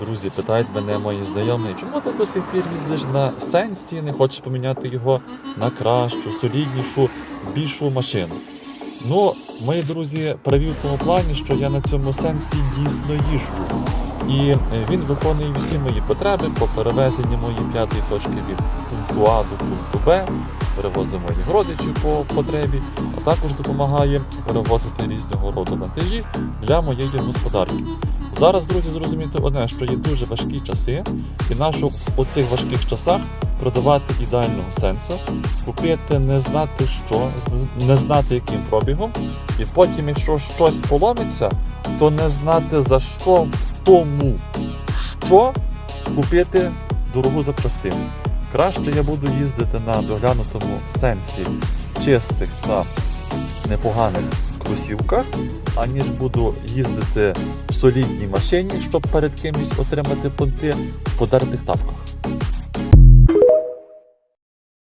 Друзі, питають мене мої знайомі, чому ти до сих пір їздиш на сенсі, не хочеш поміняти його на кращу, соліднішу, більшу машину. Ну, мої друзі праві в тому плані, що я на цьому сенсі дійсно їжджу. І е, він виконує всі мої потреби по перевезенні моєї п'ятої точки від пункту А до пункту Б, перевозимо моїх родичів по потребі, а також допомагає перевозити різного роду вантажі для моєї господарки. Зараз, друзі, зрозуміти одне, що є дуже важкі часи, і нашу у цих важких часах продавати ідеального сенса, купити не знати що, не знати яким пробігом, і потім, якщо щось поломиться, то не знати за що в тому, що купити дорогу запчастину. Краще я буду їздити на доглянутому сенсі чистих та непоганих кросівках, аніж буду їздити в солідній машині, щоб перед кимось отримати понти в подертих тапках.